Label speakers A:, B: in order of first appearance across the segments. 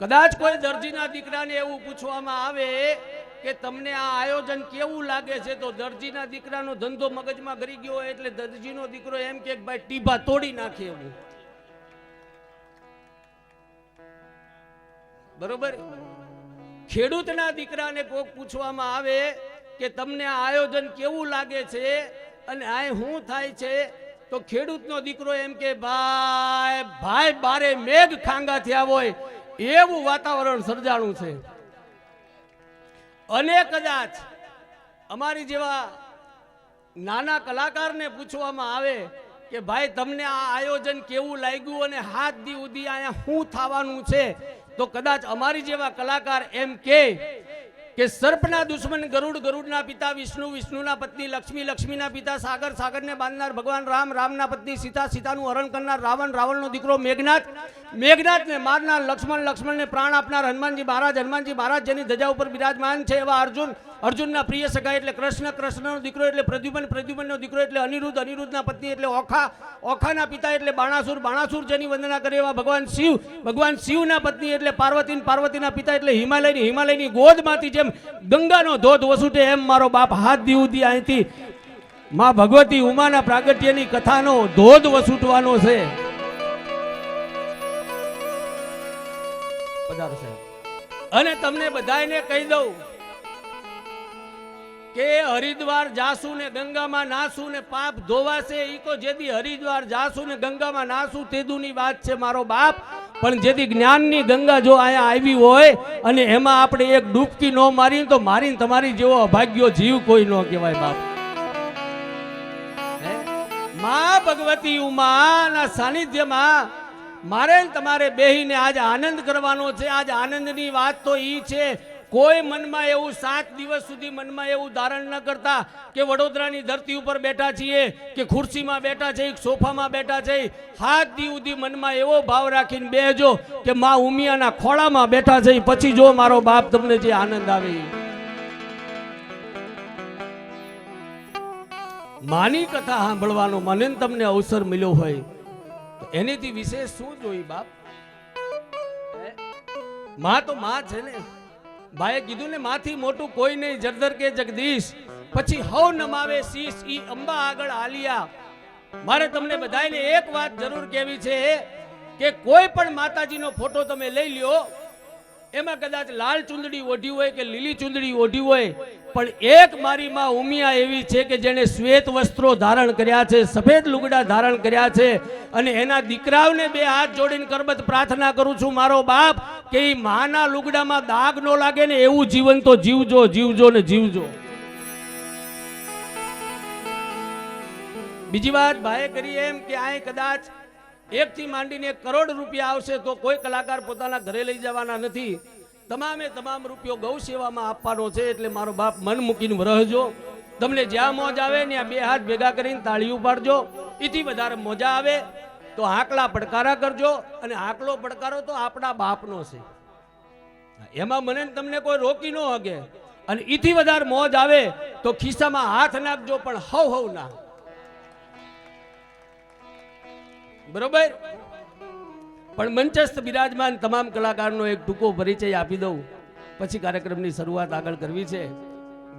A: કદાચ કોઈ દરજીના દીકરાને એવું પૂછવામાં આવે કે તમને આ આયોજન કેવું લાગે છે, તો દરજીના દીકરાનો ધંધો મગજમાં ગરી ગયો હોય એટલે દરજીનો દીકરો એમ કે ભાઈ ટીભા તોડી નાખે એવું બરોબર? ખેડૂતના દીકરાને કોક પૂછવામાં આવે કે તમને આ આયોજન કેવું લાગે છે અને આ શું થાય છે? તો ખેડૂતનો દીકરો એમ કે, ભાઈ ભાઈ, બારે મેઘ ખાંગા થયા હોય એવું વાતાવરણ સર્જાણું છે. અને કદાચ અમારી જેવા નાના કલાકારને પૂછવામાં આવે કે ભાઈ, તમને આ આયોજન કેવું લાગ્યું અને હાથ દી ઉદી અહીંયા શું થવાનું છે? તો કદાચ અમારી જેવા કલાકાર એમ કે કે સર્પના દુશ્મન ગરુડ ગરુડના પિતા, વિષ્ણુ, વિષ્ણુના પત્ની, લક્ષ્મી, લક્ષ્મીના પિતા, સાગર, સાગરને બાંધનાર ભગવાન રામ, રામના પત્ની સીતા, સીતાનું હરણ કરનાર રાવણ, રાવણનો દીકરો મેઘનાથ. મેઘનાથને મારનાર લક્ષ્મણ, લક્ષ્મણને પ્રાણ આપનાર હનુમાનજી મહારાજ. હનુમાનજી મહારાજ જેની ધજા ઉપર બિરાજમાન છે એવા અર્જુન, અર્જુનના પ્રિય સગા એટલે કૃષ્ણ, કૃષ્ણનો દીકરો એટલે પ્રદ્યુમન, પ્રદ્યુમનનો દીકરો એટલે અનિરુદ્ધ, અનિરુદ્ધના પત્ની એટલે ઓખા, ઓખાના પિતા એટલે બાણાસુર બાણાસુર જેની વંદના કરે એવા ભગવાન શિવ, ભગવાન શિવના પત્ની એટલે પાર્વતી પાર્વતીના પિતા એટલે હિમાલયની હિમાલયની ગોદમાંથી જેમ ગંગાનો ધોધ વસૂટે એમ મારો બાપ હાથ દીવદી અહીંથી માં ભગવતી ઉમાના પ્રાગટ્યની કથાનો ધોધ વસૂટવાનો છે. અને તમને બધાને કહી દઉં કે હરિદ્વાર જાસુ ને ગંગામાં નાસુ ને પાપ ધોવાશે ઈ તો જેદી હરિદ્વાર જાસુ ને ગંગામાં નાસુ તેદુની વાત છે મારો બાપ. પણ જેથી જ્ઞાનની ગંગા જો અહીંયા આવી હોય અને એમાં આપણે એક ડૂબકી ન મારીને તો મારીને તમારી જેવો અભાગ્યો જીવ કોઈ ન કહેવાય બાપ. મા ભગવતી ઉમાના સાનિધ્યમાં મારે તમારે બેહીને આજ આનંદ કરવાનો છે. આજ આનંદની વાત તો ઈ છે કોઈ મનમાં એવું સાત દિવસ સુધી મનમાં એવું ધારણ ન કરતા કે વડોદરાની ધરતી ઉપર બેઠા છીએ, કે ખુરશીમાં બેઠા છે સોફામાં બેઠા છે હાથ દી મનમાં એવો ભાવ રાખીને બેજો કે માં ઉમિયાના ખોળામાં બેઠા છે, પછી જો મારો બાપ તમને જે આનંદ આવે. માની કથા સાંભળવાનો મને તમને અવસર મળ્યો હોય એનીથી વિશેષ શું જોઈ બાપ? માં તો માં છે ને. ભાઈએ કીધું ને, માથી મોટું કોઈ નહીં જરદર કે જગદીશ. પછી હવ નમાવે શીશ, ઈ અંબા આગળ આલિયા મારે તમને બધાને એક વાત જરૂર કહેવી છે કે કોઈ પણ માતાજીનો ફોટો તમે લઈ લ્યો, એમાં કદાચ લાલ ચુંદડી ઓઢી હોય કે લીલી ચુંદડી ઓઢી હોય પણ એક મારી માં ઉમિયા એવી છે કે જેણે શ્વેત વસ્ત્રો ધારણ કર્યા છે, સફેદ લુગડા ધારણ કર્યા છે અને એના દીકરાઓને બે હાથ જોડીને કરબત પ્રાર્થના કરું છું, મારો બાપ, કે એ માના લુગડામાં દાગ ન લાગે ને એવું જીવન તો જીવજો જીવજો ને જીવજો. બીજી વાત ભાઈ કરી એમ કે આ કદાચ એક થી માંડીને એક કરોડ રૂપિયા આવશે તો કોઈ કલાકાર પોતાના ઘરે લઈ જવાના નથી. તમામે તમામ રૂપિયો ગૌ સેવામાં આપવાનો છે એટલે મારો બાપ મન મૂકીને રહેજો તમને જ્યાં મોજ આવે ત્યાં બે હાથ ભેગા કરીને તાળી ઉપાડજો. એથી વધારે મજા આવે તો હાકલા પડકારા કરજો અને હાકલો પડકારો તો આપણા બાપનો છે. એમાં મને તમને કોઈ રોકી ન હકે અને એથી વધારે મોજ આવે તો ખિસ્સામાં હાથ નાખજો, પણ હવ હવ ના. બરોબર? પણ મંચસ્થ બિરાજમાન તમામ કલાકારનો એક ટૂંકો પરિચય આપી દઉં. પછી કાર્યક્રમની શરૂઆત આગળ કરવી છે.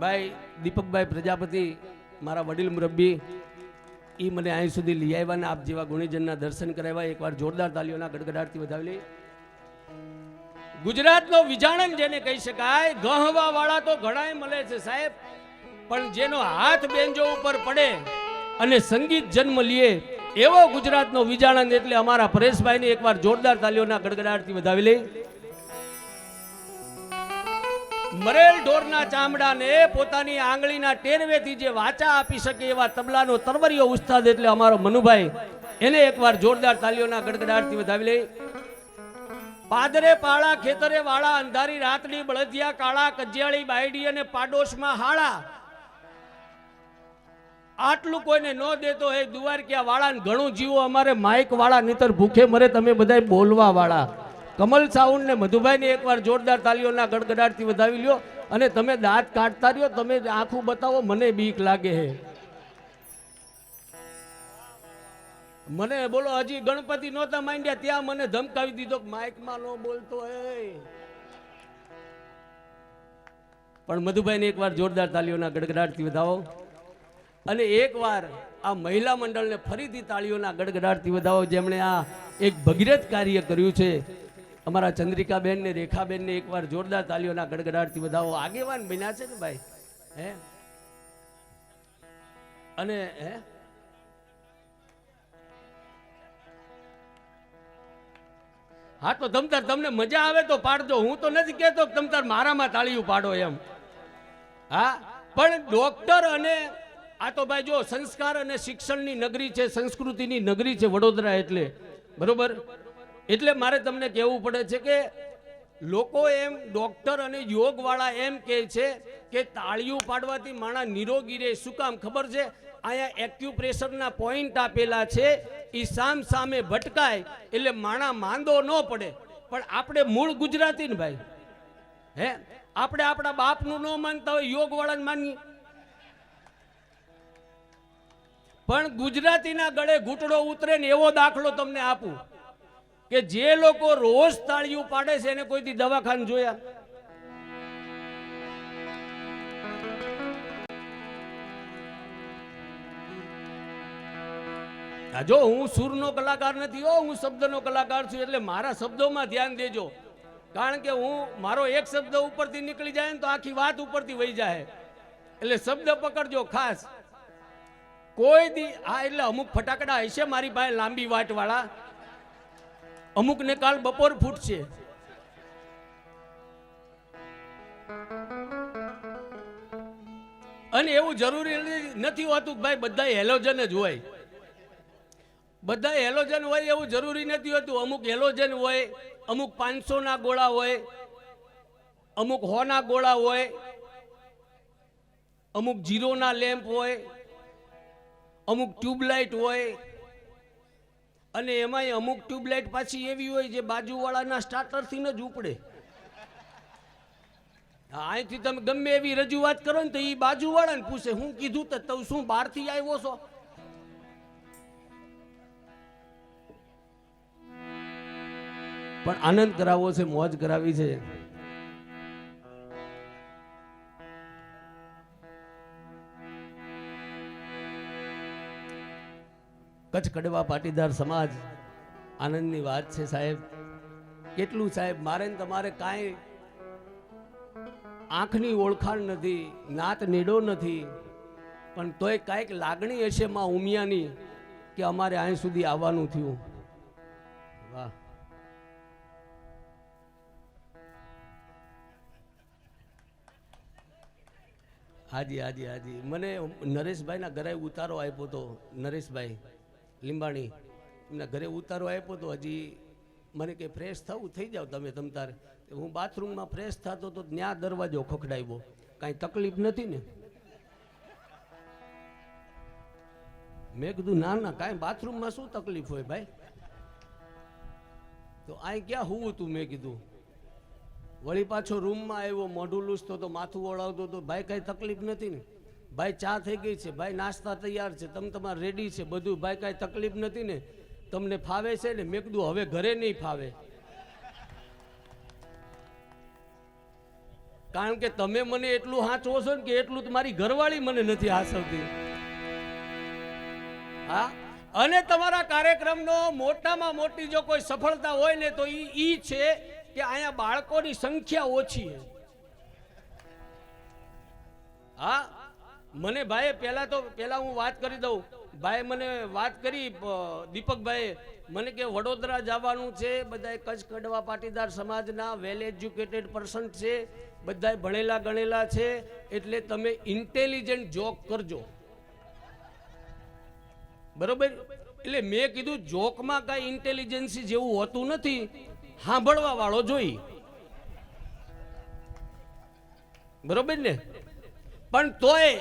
A: ભાઈ, દીપકભાઈ પ્રજાપતિ, મારા વડીલ મુરબ્બી, એ મને અહીં સુધી લઈ આવ્યા ને આપ જેવા ગુણીજનના દર્શન કરાવ્યા, એકવાર જોરદાર તાલીઓના ગડગડાટથી વધાવેલી ગુજરાતનો વિજાણન જેને કહી શકાય ગહવા વાળા તો ઘણાય મળે છે સાહેબ, પણ જેનો હાથ બેન્જો ઉપર પડે અને સંગીત જન્મ લે એવો ગુજરાતનો વિજાણન એટલે અમારા પરેશભાઈને એકવાર જોરદાર તાલીઓના ગડગડાટથી વધાવી લઈ. મરેલ ઢોરના ચામડાને પોતાની આંગળીના ટેરવેથી જે વાચા આપી શકે એવા તબલાનો તરવરીયો ઉસ્તાદ એટલે અમારો મનુભાઈ એને એકવાર જોરદાર તાલીઓના ગડગડાટથી વધાવી લઈ. પાદરે પાળા, ખેતરે વાળા, અંધારી રાતડી, બળદિયા, કાળા, કજિયાળી, બાયડી અને પાડોશમાં હાળા આટલું કોઈને ન દેતો હે દુવારકિયા વાળા ને ઘણું જીવો. અમારે માઇક વાળા નીતર ભૂખે મરે તમે બધા બોલવા વાળા કમલ સાઉન્ડ ને મધુભાઈ ને એકવાર જોરદાર તાલીઓના ગડગડાટથી વધાવી લ્યો અને તમે દાંત કાઢતા રહ્યો. તમે આખું બતાવો, મને બીક લાગે હે. મને બોલો, હજી ગણપતિ નહોતા માંડ્યા, ત્યાં મને ધમકાવી દીધો માઇકમાં નો બોલતો હે. પણ મધુભાઈને એકવાર જોરદાર તાલીઓના ગડગડાટથી વધાવો. અને એકવાર આ મહિલા મંડળને ફરીથી તાળીઓના ગડગડાટથી વધાવો, જેમણે આ એક ભગીરથ કાર્ય કર્યું છે. અમારા ચંદ્રિકાબેનને, રેખાબેનને એકવાર જોરદાર તાળીઓના ગડગડાટથી વધાવો. આગેવાન બન્યા છે ને ભાઈ? હે? અને, હે? હા, તો તમતાર તમને મજા આવે તો પાડજો. હું તો નથી કહેતો કે તમતાર મારામાં તાળીયું પાડો એમ. હા? પણ ડોક્ટર અને આ તો ભાઈ જો સંસ્કાર અને શિક્ષણની નગરી છે, સંસ્કૃતિની નગરી છે વડોદરા એટલે. બરોબર? એટલે મારે તમને કહેવું પડે છે કે લોકો એમ, ડોક્ટર અને યોગવાળા એમ કહે છે કે તાળીયું પાડવાથી માણસ નિરોગી રહે. શું કામ ખબર છે? અહીંયા એક્યુપ્રેશરના પોઈન્ટ આપેલા છે એ સામ સામે ભટકાય એટલે માણા માંદો ન પડે. પણ આપણે મૂળ ગુજરાતી ને ભાઈ. હે? આપણે આપણા બાપનું ન માનતા હોય યોગ વાળાને માનીએ. પણ ગુજરાતીના ગળે ઘૂંટડો ઉતરે ને એવો દાખલો તમને આપું કે જે લોકો રોજ તાળીયું પાડે છે એને કોઈથી દવાખાન જોયા? જો હું સૂરનો કલાકાર નથી હો, હું શબ્દનો કલાકાર છું, એટલે મારા શબ્દોમાં ધ્યાન દેજો. કારણ કે હું, મારો એક શબ્દ ઉપરથી નીકળી જાય ને તો આખી વાત ઉપરથી વહી જાય. એટલે શબ્દ પકડજો ખાસ. કોઈ દી હા એટલે અમુક ફટાકડા હશે મારી પાસે લાંબી વાટ વાળા અમુક ને કાલ બપોર ફૂટશે. અને એવું જરૂરી નથી હોતું ભાઈ બધા હેલોજન જ હોય. બધા હેલોજન હોય એવું જરૂરી નથી હોતું. અમુક હેલોજન હોય, અમુક પાંચસો ના ગોળા હોય, અમુક હો ના ગોળા હોય, અમુક જીરોના લેમ્પ હોય અમુક ટ્યુબલાઇટ હોય. અને એમાંય અમુક ટ્યુબલાઇટ પાછી એવી હોય જે બાજુવાળાના સ્ટાર્ટરથી જ ઉપડે. અહીંથી તમે ગમે એવી રજૂઆત કરો ને તો એ બાજુવાળાને પૂછે, હું કીધું તો તું શું બહારથી આવ્યો છો? પણ આનંદ કરાવવો છે, મોજ કરાવી છે. કચ્છ કડવા પાટીદાર સમાજ. આનંદની વાત છે સાહેબ. કેટલું સાહેબ, મારે તમારે કાંઈ આંખની ઓળખાણ નથી, નાત નેડો નથી, પણ તોય કાંઈક લાગણી હશે માં ઉમિયાની કે અમારે અહીં સુધી આવવાનું થયું. વાહ. હાજી હાજી હાજી. મને નરેશભાઈના ઘરે ઉતારો આપ્યો હતો નરેશભાઈ. લીંબાણી, એમના ઘરે ઉતારો આપ્યો તો હજી મને કે ફ્રેશ થવું થઈ જાવ તમે તમ તારે. હું બાથરૂમમાં ફ્રેશ થતો તો ત્યાં દરવાજો ખખડાવ્યો. કાંઈ તકલીફ નથી ને? મેં કીધું, ના ના, કાંઈ બાથરૂમમાં શું તકલીફ હોય ભાઈ? તો અહીં ક્યાં હું તું? મેં કીધું, વળી પાછો રૂમમાં આવ્યો, મોઢું લૂસતો તો માથું ઓળાવતો તો ભાઈ કાંઈ તકલીફ નથી ને? ભાઈ, ચા થઈ ગઈ છે. ભાઈ, નાસ્તા તૈયાર છે. તમે તમારે રેડી છે. બધું ભાઈ, કાંઈ તકલીફ નથી ને. તમને ફાવે છે ને? મેં કીધું, હવે ઘરે નહીં ફાવે. કારણ કે તમે મને એટલું હાંચવો છો ને કે એટલું તો મારી ઘરવાળી મને નથી હાંસવતી. હા? અને તમારા કાર્યક્રમનો મોટામાં મોટી જો કોઈ સફળતા હોય ને તો એ ઈ છે કે અહીંયા બાળકોની સંખ્યા ઓછી છે. હા? મને ભાઈ પહેલાં તો પહેલાં હું વાત કરી દઉં. ભાઈ મને વાત કરી દીપકભાઈ મને કે વડોદરા જવાનું છે, બધાય કચ્છ કડવા પાટીદાર સમાજના વેલ એજ્યુકેટેડ પર્સન છે, બધાય ભણેલા ગણેલા છે, એટલે તમે ઇન્ટેલિજન્ટ જોક કરજો. બરોબર? એટલે મેં કીધું જોકમાં કાંઈ ઇન્ટેલિજન્સી જેવું હોતું નથી. સાંભળવા વાળો જોઈ. બરોબર ને? પણ તોય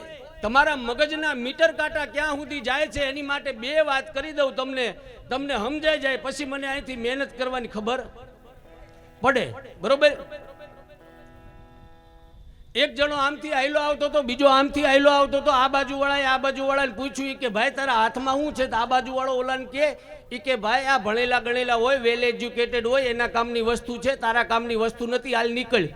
A: તમારા મગજના મીટર કાંટા ક્યાં સુધી જાય છે એની માટે બે વાત કરી દઉં તમને. તમને સમજાઈ જાય, પછી મને અહીંથી મહેનત કરવાની ખબર પડે. બરોબર? એક જણો આમથી આયલો આવતો તો, બીજો આમથી આયલો આવતો તો, આ બાજુ વાળાએ આ બાજુ વાળાને પૂછ્યું કે ભાઈ, તારા હાથમાં શું છે? તો આ બાજુ વાળો ઓલાને કે એ કે ભાઈ, આ ભણેલા ગણેલા હોય વેલ એજ્યુકેટેડ હોય, એના કામની વસ્તુ છે, તારા કામની વસ્તુ નથી, હાલ નીકળ.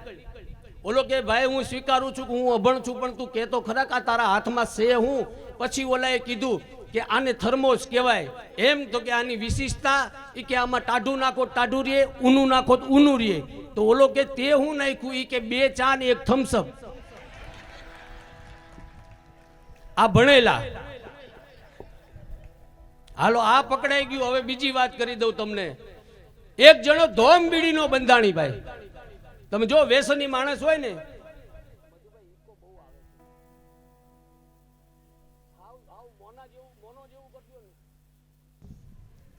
A: ઓલો કે ભાઈ, હું સ્વીકારું છું કે હું અભણ છું, પણ તું કહેતો ખરા આ તારા હાથમાં છે હું? પછી ઓલાએ કીધું કે આને થર્મોસ કહેવાય. એમ તો કે આની વિશિષ્ટતા એ કે આમાં ટાઢું નાખો, ટાઢું રે, ઊનું નાખો તો ઊનું રે. તો ઓલો કે તે હું નાખ્યું? એ કે બે ચા ને એક થમ્સઅપ આ ભણેલા. હાલો, આ પકડાઈ ગયું. હવે બીજી વાત કરી દઉં તમને. એક જણો ધોમ બીડીનો બંધાણી ભાઈ. તમે જો વ્યસની માણસ હોય ને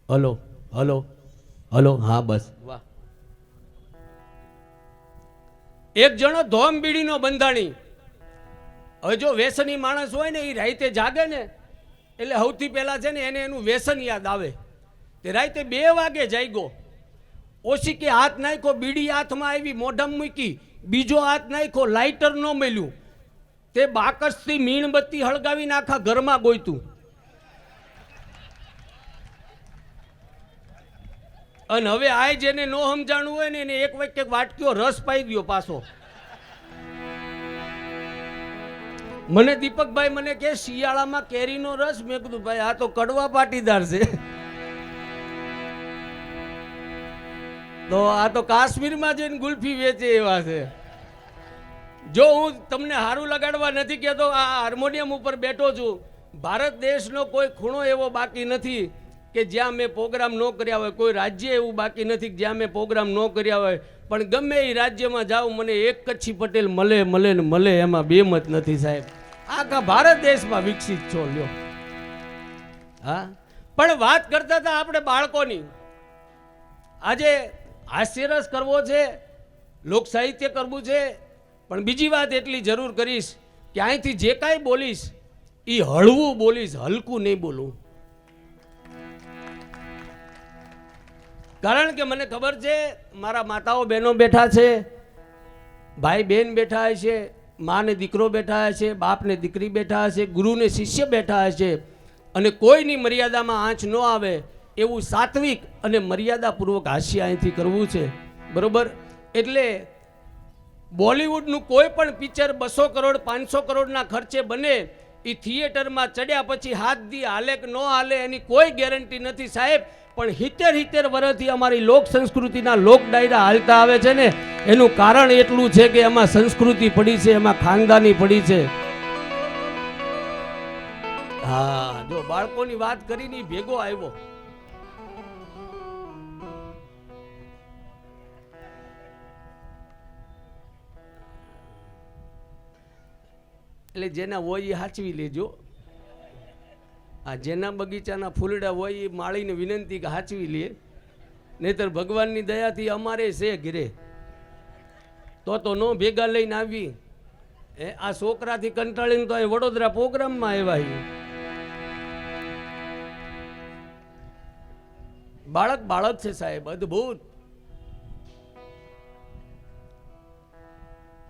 A: હલો હલો હલો હા બસ. વાહ. એક જણો ધોમ બીડીનો બંધાણી. હવે જો વ્યસની માણસ હોય ને એ રાતે જાગે ને એટલે સૌથી પહેલા છે ને એને એનું વ્યસન યાદ આવે. તે રાતે બે વાગે જાગ્યો. ઓછી કે હાથ નાખ્યો, બીડી હાથમાં આવી, મોઢમ મૂકી. બીજો હાથ નાખ્યો, લાઇટર ન મળ્યું તે બાકસથી મીણબત્તી હળગાવીને આખા ઘરમાં ગોઈતું અને હવે આ જેને ન સમજાણું હોય ને, એને એક એક વાટક્યો રસ પાઈ ગયો પાછો. મને દીપકભાઈ મને કે, શિયાળામાં કેરીનો રસ? મેં કીધું, ભાઈ, આ તો કડવા પાટીદાર છે. તો આ તો કાશ્મીરમાં જઈને ગુલ્ફી વેચે એવા છે. જો હું તમને હારું લગાડવા નથી કહેતો, આ હાર્મોનિયમ ઉપર બેઠો છું. ભારત દેશનો કોઈ ખૂણો એવો બાકી નથી કે જ્યાં મેં પ્રોગ્રામ ન કર્યા હોય. કોઈ રાજ્ય એવું બાકી નથી જ્યાં મેં પ્રોગ્રામ ન કર્યા હોય. પણ ગમે એ રાજ્યમાં જાઉં મને એક કચ્છી પટેલ મળે મળે ને મળે એમાં બે મત નથી સાહેબ. આખા ભારત દેશમાં વિકસિત છો લ્યો. હા? પણ વાત કરતા હતા આપણે બાળકોની. આજે હાસ્યરસ કરવો છે લોક સાહિત્ય કરવું છે, પણ બીજી વાત એટલી જરૂર કરીશ કે અહીંથી જે કાંઈ બોલીશ એ હળવું બોલીશ, હલકું નહીં બોલું. કારણ કે મને ખબર છે, મારા માતાઓ બહેનો બેઠા છે, ભાઈ બહેન બેઠા છે માને દીકરો બેઠા છે બાપને દીકરી બેઠા છે ગુરુને શિષ્ય બેઠા છે, અને કોઈની મર્યાદામાં આંચ ન આવે એવું સાત્વિક અને મર્યાદાપૂર્વક હાસ્ય અહીંથી કરવું છે. બરોબર? એટલે બોલિવૂડનું કોઈ પણ પિક્ચર બસો કરોડ, પાંચસો કરોડના ખર્ચે બને એ થિયેટરમાં ચડ્યા પછી હાથ દી, હાલે કે ન હાલે એની કોઈ ગેરંટી નથી સાહેબ. પણ હિતેર હિતેર વર્ષથી અમારી લોક સંસ્કૃતિના લોક ડાયરા હાલતા આવે છે ને, એનું કારણ એટલું છે કે એમાં સંસ્કૃતિ પડી છે, એમાં ખાનદાની પડી છે. હા, જો બાળકોની વાત કરીને ભેગો આવ્યો. એટલે જેના હોય એ સાચવી લેજો. આ જેના બગીચાના ફૂલડા હોય એ માળીને વિનંતી કે સાચવી લે. નહીતર ભગવાનની દયાથી અમારે છે ઘરે. તો તો નો ભેગા લઈને આવી. એ આ છોકરાથી કંટાળીને તો એ વડોદરા પ્રોગ્રામમાં આવ્યા. બાળક બાળક છે સાહેબ, અદ્ભુત.